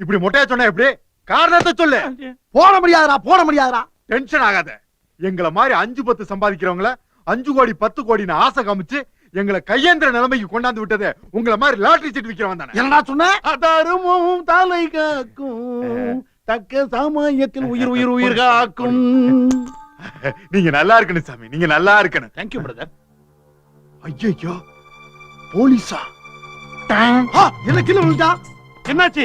இப்படி மொட்டையா சொன்னா எப்படி? காரணத்தை சொல்லு. போட முடியாதுடா போட முடியாதுடா. டென்ஷன் ஆகாத. எங்களை மாதிரி அஞ்சு பத்து சம்பாதிக்கிறவங்கள அஞ்சு கோடி பத்து கோடின்னு ஆசை காமிச்சு எங்களை கையேந்திர நிலைமைக்கு கொண்டாந்து விட்டது உங்களை மாதிரி லாட்டரி சீட் விக்கிறவன் தானே. என்னடா சொன்ன? அதருமும் தலை காக்கும். தக்க சமயத்தில் உயிர் உயிர் உயிர் காக்கும். நீங்க நல்லா இருக்கணும் சாமி நீங்க நல்லா இருக்கணும். தேங்க்யூ பிரதர் ஐயோ போலீஸா? ஆ, என்ன என்னாச்சு?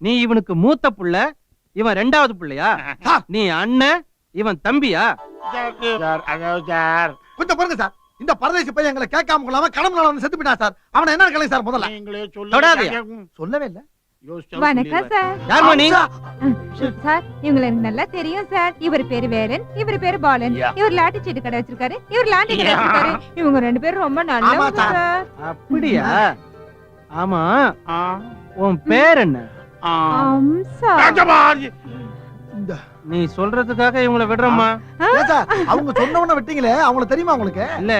நீ இவனுக்கு மூத்த புள்ள இவன் ரெண்டாவது புள்ளையா. நீ அண்ணன் இவன் தம்பியா? கொஞ்சம் பாருங்க சார். இந்த பரதேசி பையன் எங்களை கேட்காம கொள்ளாம கடமை வந்து செத்து போயிட்டான் சார். அவனை என்ன கலை சார் முதல்ல? தொடாதயா? சொல்லவே இல்ல. வணக்கம் சார். யாரும்மா நீ அம்சா, சார் இவங்களை எனக்கு நல்லா தெரியும் சார். இவர் பேரு வேலன் இவர் பேரு பாலன். இவர் லாட்டி சீட்டு கடை வச்சிருக்காரு இவர் லாண்டி கடை. வச்சிருக்காரு. இவங்க ரெண்டு பேரும் ரொம்ப நல்லவங்க சார். அப்படியா? ஆமா. உன் பேர் என்ன? நீ சொல்றதுக்காக இவங்களை விடுறோமா ஏன் சார் அவங்க சொன்னவன விட்டீங்களே அவங்கள தெரியுமா உங்களுக்கு? இல்ல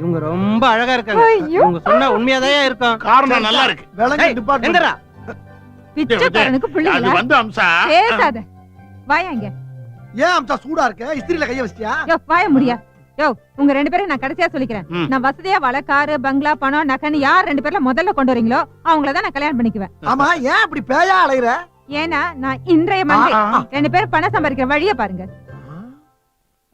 இவங்க ரொம்ப அழகா இருக்காங்க. இவங்க சொன்னா உண்மையாதான் இருக்கும். காரணம் நல்லா இருக்கு. விலங்கு டிபார்ட்மெண்ட் பிச்சைக்காரனுக்கு அது பிள்ளைங்களா வந்து அம்சா. பேசாத. வாயா இங்க. ஏன் அம்சா சூடா இருக்க? இஸ்திரியில கைய வச்சிட்டியா? வாய முடியா. யோ உங்க ரெண்டு பேரும் நான் கடைசியா சொல்லிக்கிறேன். நான் வசதியா வள காரு பங்களா பணம் நகன்னு யார் ரெண்டு பேர்ல முதல்ல கொண்டு வரீங்களோ அவங்கள தான் நான் கல்யாணம் பண்ணிக்குவேன். ஆமா ஏன் இப்படி பேயா அலையுற? ஏன்னா நான் இன்றைய ஆ. ரெண்டு பேரும் பணம் சம்பாதிக்கிற வழிய பாருங்க.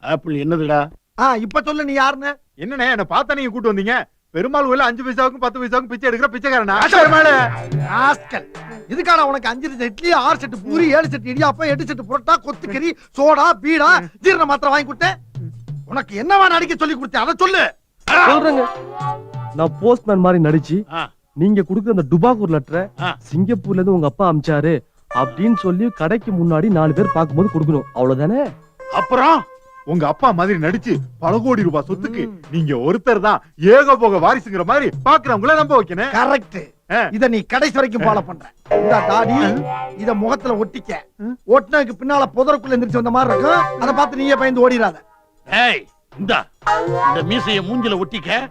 ஆப்பிள் என்னதுடா? ஆ இப்ப சொல்லு நீ யாருன்னு? என்னண்ணே என்ன பார்த்தா நீங்க கூட்டு வந்தீங்க? பெருமாள் கோயில அஞ்சு பைசாவுக்கும் பத்து பைசாவுக்கும் பிச்சை எடுக்கிற பிச்சைக்காரனா? ராஸ்கல். இதுக்கான உனக்கு அஞ்சு செட்டு இட்லி ஆறு செட்டு பூரி ஏழு செட்டு இடியாப்பம் எட்டு செட்டு புரோட்டா கொத்துக்கறி சோடா பீடா ஜீரண மாத்திரை வாங்கி கொடுத்தேன். உனக்கு என்னவா நடிக்க சொல்லி கொடுத்தேன்? அதை சொல்லு. சொல்றேங்க. நான் போஸ்ட்மேன் மாதிரி நடிச்சு. நீங்க குடுக்குற அந்த டுபாகூர் லெட்டரை. சிங்கப்பூர்ல இருந்து உங்க அப்பா அமிச்சாரு அப்படின்னு சொல்லி கடைக்கு முன்னாடி நாலு பேர் பார்க்கும்போது கொடுக்கணும். அவ்வளவுதானே? அப்புறம் உங்க அப்பா மாதிரி நடிச்சு பல கோடி ரூபாய் சொத்துக்கு நீங்க ஒருத்தர் தான் ஏக போக வாரிசுங்கிற மாதிரி பாக்குறவங்கள நம்ப வைக்கணும். கரெக்ட். இத நீ கடைசி வரைக்கும் ஃபாலோ பண்ற. இந்த தாடி இத முகத்துல ஒட்டிக்க. ஒட்டினதுக்கு பின்னால புதருக்குள்ள எந்திரிச்சு வந்த மாதிரி இருக்கும். அதை பார்த்து நீயே பயந்து ஓடிடாத ஏய் இந்தா. இந்த மீசைய மூஞ்சில ஒட்டிக்க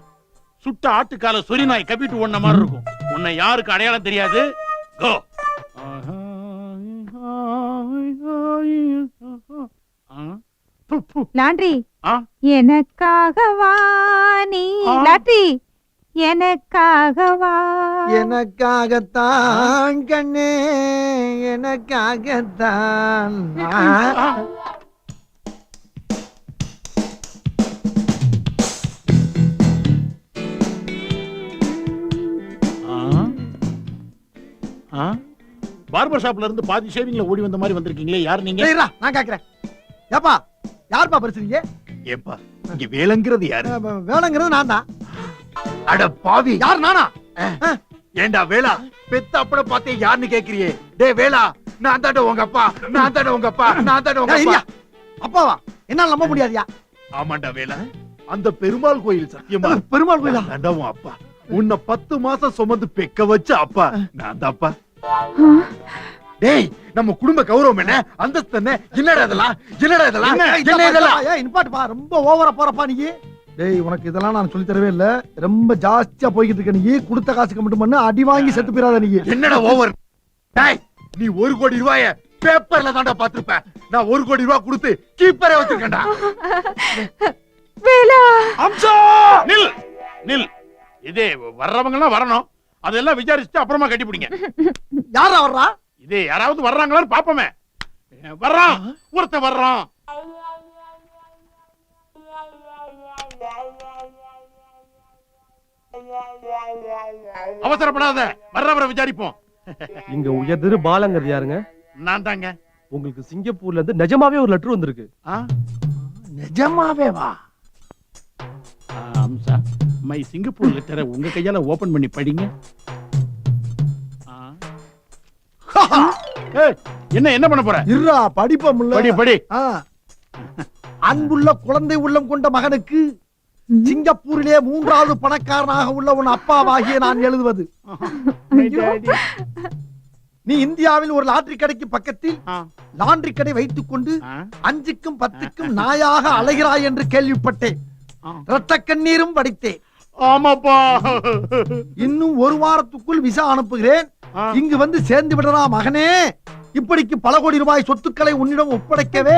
சுட்ட ஆட்டுக்கால சொறி நாய் கப்பிட்டு ஒண்ண மாதிரி இருக்கும். உன்னை யாருக்கு அடையாளம் தெரியாது? கோ. லாண்ட்ரி ஆ? எனக்காகவா நீ? ஆ? லாட்ரி எனக்காகவா? எனக்காகத்தான் கண்ணே எனக்காகத்தான். பார்பர் ஷாப்ல இருந்து பாதி ஷேவிங்ல ஓடி வந்த மாதிரி வந்திருக்கீங்களே யார் நீங்க? சரிடா, நான் கேக்குறேன். ஏப்பா யாருப்பா பேசுறீங்க ஏப்பா இங்க வேலைங்கிறது யாரு? வேலைங்கிறது நான் தான் அட பாவி. யார் நானா? ஏண்டா வேலா பெத்த அப்பட பார்த்தே யாருன்னு கேக்குறியே? டேய் வேலா நான் தாண்ட உங்க அப்பா நான் தாண்ட உங்க அப்பா நான் தாண்ட உங்க அப்பா? அப்பாவா? என்னால நம்ப முடியாதியா? ஆமாண்டா வேலா அந்த பெருமாள் கோயில் சத்தியமா? பெருமாள் கோயிலா? தாண்டா உன் அப்பா. உன்னை பத்து மாசம் சுமந்து பெக்க வச்ச அப்பா நான் தான்ப்பா. டேய் நம்ம குடும்ப கௌரவம் என்ன? அந்தஸ்து என்ன? என்னடா இதெல்லாம்? என்னடா இதெல்லாம்? என்ன? இதெல்லாம்? ஏய் நிப்பாட்டுப்பா ரொம்ப ஓவரா போறப்பா நீ. டேய் உனக்கு இதெல்லாம் நான் சொல்லி தரவே இல்ல. ரொம்ப ஜாஸ்தியா போய்கிட்டு இருக்க நீ. கொடுத்த காசுக்கு மட்டும் பண்ணு அடி வாங்கி செத்து போயிடாத நீ. என்னடா ஓவர் டேய் நீ ஒரு கோடி ரூபாய பேப்பர்ல தான்டா பாத்திருப்ப நான் ஒரு கோடி ரூபாய் கொடுத்து கீப்பரே வச்சிருக்கேன்டா. வேலா. அம்சா! நில் நில். இதே வர்றவங்க எல்லாம் வரணும். அதெல்லாம் விசாரிச்சுட்டு அப்புறமா கட்டி பிடிங்க. யாரா வர்றா? இதே யாராவது வர்றாங்களான்னு பாப்போமே. வர்றான். ஒருத்தன் வர்றான். அவசரப்படாத. வர்றவரை விசாரிப்போம். இங்க உயர்திரு பாலங்கிறது யாருங்க? நான் தாங்க. உங்களுக்கு சிங்கப்பூர்ல இருந்து நிஜமாவே ஒரு லெட்டர் வந்திருக்கு? நிஜமாவே வா அம்சா மை சிங்கப்பூர் லெட்டரை உங்க கையால ஓபன் பண்ணி படிங்க. என்ன என்ன பண்ண போற? இருடா படிப்ப முல்ல. படி படி. அன்புள்ள குழந்தை உள்ளம் கொண்ட மகனுக்கு சிங்கப்பூரிலே மூன்றாவது பணக்காரனாக உள்ள உன் அப்பாவாகிய நான் எழுதுவது. நீ இந்தியாவில் ஒரு லாட்டரி கடைக்கு பக்கத்தில். லாண்டரி கடை வைத்துக் கொண்டு. அஞ்சுக்கும் பத்துக்கும் நாயாக அலைகிறாய் என்று கேள்விப்பட்டேன். ஆ. ரத்த கண்ணீரும் வடித்தேன். ஆமாப்பா. இன்னும் ஒரு வாரத்துக்குள் விசா அனுப்புகிறேன். இங்கு வந்து சேர்ந்து விடறா மகனே. இப்படிக்கு பல கோடி ரூபாய் சொத்துக்களை உன்னிடம் ஒப்படைக்கவே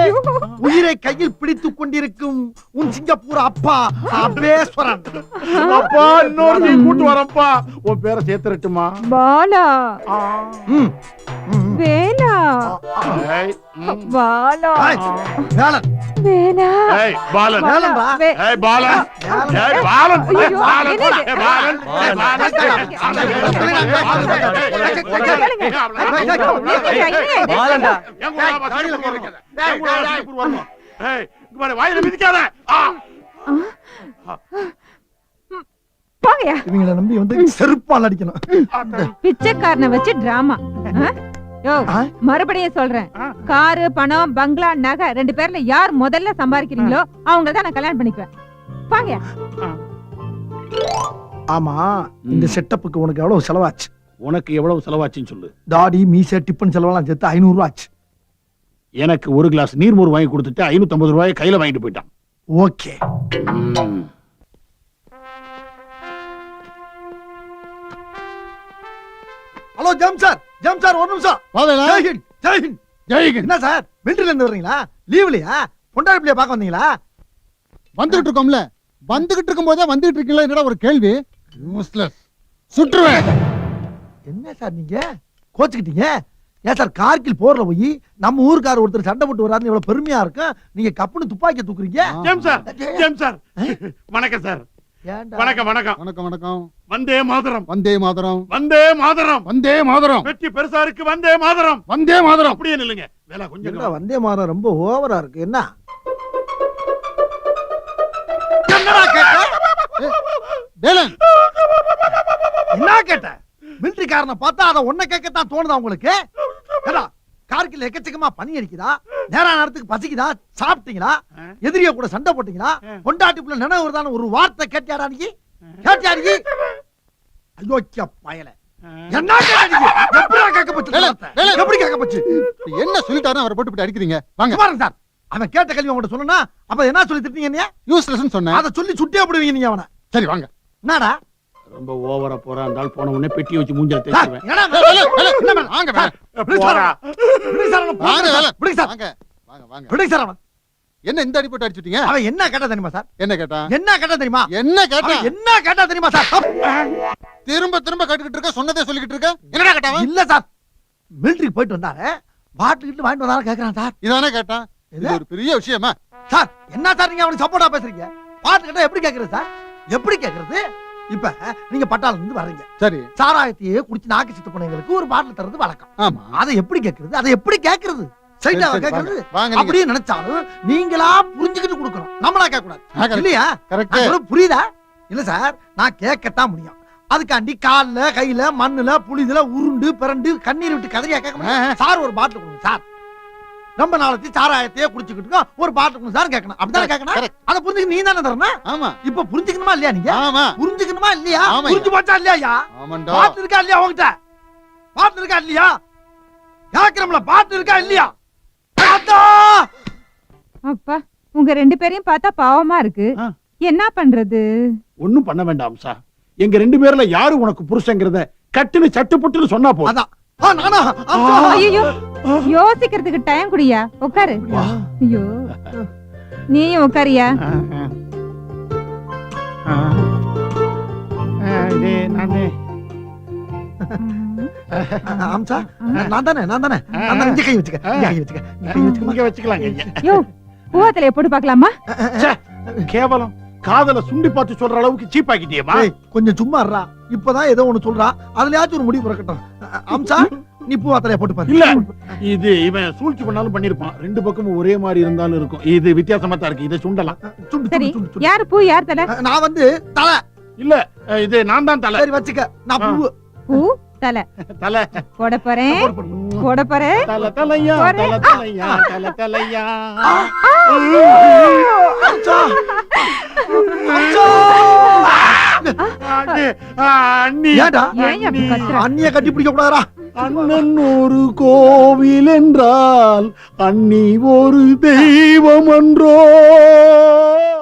உயிரை கையில் பிடித்துக் கொண்டிருக்கும் உன் சிங்கப்பூர் அப்பா அபேஸ்வரன் அப்பா இன்னொரு நீ கூட்டு வரப்பா. உன் பேரை சேர்த்துறட்டுமா பாலா. வேலா. பாலா வேலன். வாயில மிதிக்காத. போங்கயா இவங்களை நம்பி வந்து செருப்பால் அடிக்கணும் பிச்சைக்காரனை வச்சு டிராமா? மறுபடியும் சொல்றேன். காரு பணம் பங்களா நகை ரெண்டு பேர்ல யார் முதல்ல சம்பாதிக்கிறீங்களோ அவங்கள தான் நான் கல்யாணம் பண்ணிக்குவேன். பாங்க ஆமா இந்த செட்டப்புக்கு உனக்கு எவ்வளவு செலவாச்சு? உனக்கு எவ்வளவு செலவாச்சுன்னு சொல்லு. தாடி மீசை டிப்பன் செலவெல்லாம் சேர்த்து ஐநூறு ரூபா ஆச்சு எனக்கு ஒரு கிளாஸ் நீர்மோர் வாங்கி கொடுத்துட்டு ஐநூத்தி ஐம்பது ரூபாய் கையில வாங்கிட்டு போயிட்டான். ஓகே. ஹலோ ஜம் சார். ஜம் சார் ஒரு நிமிஷம். ஜெய்ஹிந்த் ஜெய்ஹிந்த் ஜெய்ஹிந்த். என்ன சார் மிலிட்டரில இருந்து வர்றீங்களா? லீவ்லயா? பொண்டாடி பிள்ளைய பார்க்க வந்தீங்களா? வந்துகிட்டு இருக்கோம்ல. வந்துகிட்டு இருக்கும் போதே வந்துகிட்டு இருக்கீங்களா? என்னடா ஒரு கேள்வி? யூஸ்லெஸ் சுற்றுவேன். என்ன சார் நீங்க? கோச்சுக்கிட்டீங்க? ஏன் சார் கார்கில் போர்ல போய் நம்ம ஊருக்கார ஒருத்தர் சண்டை போட்டு வராருன்னு இவ்வளவு பெருமையா இருக்கும். நீங்க கப்புன்னு துப்பாக்கி தூக்குறீங்க. James sir James sir. வணக்கம் சார்? வணக்கம் வணக்கம். வணக்கம் வணக்கம். வந்தே மாதரம். வந்தே மாதரம். வந்தே மாதரம். வந்தே மாதரம். வெற்றி பெருசா இருக்கு வந்தே மாதரம். வந்தே மாதரம். அப்படியே நில்லுங்க. வேலை கொஞ்சம் என்னடா வந்தே மாறம் ரொம்ப ஓவரா இருக்கு. என்ன? என்னடா கேட்ட? வேலன். என்ன கேட்ட? மிலிட்டரிக்காரனை பார்த்தா அதை ஒன்ன கேட்கத்தான் தோணுதா உங்களுக்கு? ஏடா கார்கில் எக்கச்சக்கமா பனி அடிக்குதா? நேரா நேரத்துக்கு பசிக்குதா? சாப்பிட்டீங்களா. எதிரிய கூட சண்டை போட்டீங்களா. கொண்டாட்டிப்புல நினைவு வருதான்னு ஒரு வார்த்தை கேட்டியாடா நீ? கேட்டியா நீ அயோக்கிய பயல. என்ன கேட்க போச்சு. எப்படி கேட்க என்ன சொல்லிட்டாரு? அவரை போட்டு அடிக்கிறீங்க. வாங்க. பாருங்க சார். அவன் கேட்ட கேள்வி உங்கள்ட்ட சொன்னா அப்ப என்ன சொல்லி திட்டீங்க யூஸ்லெஸ் சொன்னேன். அதை சொல்லி சுட்டே போடுவீங்க நீங்க அவனை. சரி வாங்க. என்னடா? ரொம்ப ஓவரா போறா. இருந்தால் போன உடனே பெட்டி வச்சு மூஞ்சல தேய்ச்சுவேன்? வாங்க. வாங்க. வாங்க என்ன இந்த அடி போட்டு அடிச்சுட்டீங்க? அவன் என்ன கேட்டா தெரியுமா சார்? என்ன கேட்டா? என்ன கேட்டா தெரியுமா? என்ன கேட்டா? என்ன கேட்டா தெரியுமா சார்? திரும்ப திரும்ப கேட்டுக்கிட்டு இருக்க சொன்னதே சொல்லிக்கிட்டு இருக்க? என்னடா கேட்டாவன் இல்ல சார். மிலிட்டரிக்கு போயிட்டு வந்தாரு. பாட்டில் கிட்ட வாங்கிட்டு வந்தாலும் கேக்குறான் சார். இதானே கேட்டான் இது இது? ஒரு பெரிய விஷயமா? சார் என்ன சார் நீங்க அவனுக்கு சப்போர்ட்டா பேசுறீங்க? பாட்டு கேட்டா எப்படி கேக்குறது சார்? எப்படி கேக்குறது? இப்ப நீங்க பட்டாளம் இருந்து வர்றீங்க. சரி. சாராயத்தையே குடிச்சு நாக்கு சித்து போனவங்களுக்கு ஒரு பாட்டில் தர்றது வழக்கம். ஆமா. அதை எப்படி கேக்குறது? அதை எப்படி வாங்க. வாங்க நீங்க. அப்படியே நினைச்சாலும் நீங்களா புரிஞ்சுக்கிட்டு கொடுக்கணும். நம்மளா கேட்க கூடாது. இல்லையா? புரியுதா? இல்ல சார் நான் கேட்கத்தான் முடியும். அதுக்காண்டி கால்ல கையில மண்ணுல புளிதுல உருண்டு பிறண்டு கண்ணீர் விட்டு கதறியா கேட்க முடியும்? சார் ஒரு பாட்டில் கொடுங்க சார். ரொம்ப நாளைக்கு சாராயத்தையே குடிச்சுக்கிட்டு ஒரு பாட்டில் கொடுங்க சார் கேட்கணும். அப்படிதான் கேட்கணும். அதை புரிஞ்சுக்க நீ தானே தரணும்? ஆமா. இப்ப புரிஞ்சுக்கணுமா இல்லையா நீங்க? ஆமா. புரிஞ்சுக்கணுமா இல்லையா. புரிஞ்சு போச்சா இல்லையா ஆமாண்டா. பாட்டு இருக்கா இல்லையா உங்ககிட்ட? பாட்டு இருக்கா இல்லையா? கேக்குறோம்ல பாட்டு இருக்கா இல்லையா! அப்பா உங்க ரெண்டு பேரையும் பார்த்தா பாவமா இருக்கு. என்ன பண்றது? ஒண்ணும் பண்ண வேண்டாம் சார் எங்க ரெண்டு பேர்ல யாரு உனக்கு புருஷங்கிறத கட்டுன்னு சட்டு புட்டுன்னு சொன்னா போதும். அதான். ஆ, நானா? அம்மா. ஐயோ! யோசிக்கிறதுக்கு டைம் குடியா? உட்காரு. ஐயோ. நீயும் உட்காரியா? போட்டு பார்க்கலாமா? கேவலம். காதல சுண்டி பார்த்து சொல்ற அளவுக்கு சீப் ஆக்கிட்டியேமா ஏய், கொஞ்சம் சும்மா இப்பதான் ஏதோ ஒண்ணு சொல்றா. அதுலயாச்சும் ஒரு முடிவு பிறக்கட்டும் அம்சா நீ பூ அத்தலைய போட்டு பாரு. இல்ல. இது இவன் சூழ்ச்சி பண்ணாலும் பண்ணிருப்பான். ரெண்டு பக்கமும் ஒரே மாதிரி இருந்தாலும் இருக்கும். இது வித்தியாசமா தான் இருக்கு. இதை சுண்டலாம். சுண்டு சரி யாரு பூ யார் தலை? நான் வந்து தலை. இல்ல இது நான் தான் தலை. சரி வச்சுக்க. நான் பூ பூ தலை. தலை. போட போறேன். போடு, போறேன். தல தலையா தல தலையா தல தலையா. அம்சா அம்சா அண்ணி, ஏன்டா? அண்ணிய கட்டி பிடிக்க கூடாதா அண்ணன் ஒரு கோவில் என்றால் அண்ணி ஒரு தெய்வம் என்றோ.